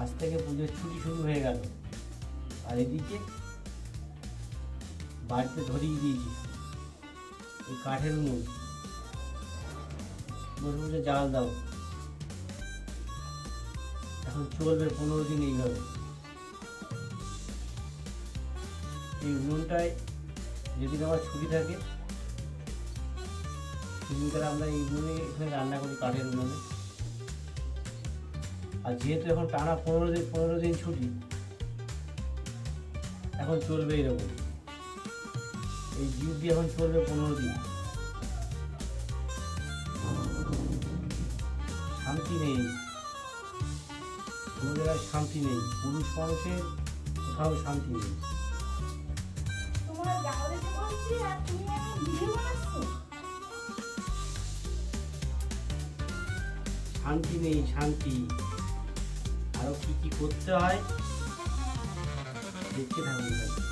আজ থেকে পুজোর ছুটি শুরু হয়ে গেল। আর এদিকে বাড়িতে ধরিয়ে দিয়েছি। এই কাঠের উনুন বসে বসে জাল দাও। এখন চলবে পনেরো দিন এইভাবে। এই উনুনটায় যেদিন আমার ছুটি থাকে, সেদিনকার আমরা এই উনুনে এখানে রান্না করি কাঠের উনুনে। আর যেহেতু এখন টানা পনেরো দিন পনেরো দিন ছুটি এখন চলবে এরকম। এই ডিউটি এখন চলবে পনেরো দিন। শান্তি নেই। কোনো জায়গায় শান্তি নেই। পুরুষ মানুষের কোথাও শান্তি নেই। শান্তি নেই শান্তি। করতে হয়। দেখতে থাকুন।